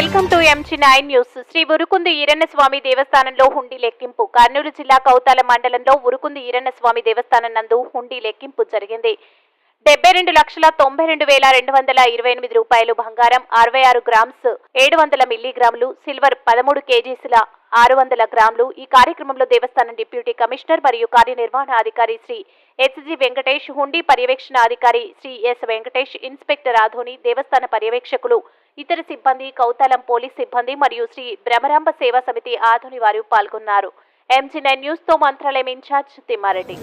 ఎంచి nine news. Shri Urukunda Eranna Swamy దేవస్థానంలో హుండీ లెక్కింపు. కర్నూలు జిల్లా కౌతాల మండలంలో ఉరుకుంది ఈరన్న స్వామి దేవస్థానం నందు హుండీ లెక్కింపు జరిగింది. డెబ్బై రెండు లక్షల తొంభై రెండు వేల రెండు వందల ఇరవై ఎనిమిది రూపాయలు బంగారం అరవై ఆరు గ్రామ్స్ ఏడు వందల మిల్లీగ్రాములు సిల్వర్ పదమూడు కేజీసుల ఆరు వందల గ్రాములు ఈ కార్యక్రమంలో దేవస్థానం డిప్యూటీ కమిషనర్ మరియు కార్యనిర్వహణ అధికారి శ్రీ ఎస్జి వెంకటేష్ హుండీ పర్యవేక్షణ అధికారి శ్రీ ఎస్ వెంకటేష్ ఇన్స్పెక్టర్ ఆధోని దేవస్థాన పర్యవేక్షకులు ఇతర సిబ్బంది కౌతాలం పోలీస్ సిబ్బంది మరియు శ్రీ భ్రమరాంబ సేవా సమితి ఆధుని వారు పాల్గొన్నారు ఎంజీ నైన్ న్యూస్తో మంత్రాలయం ఇన్ఛార్జ్ తిమ్మారెడ్డి.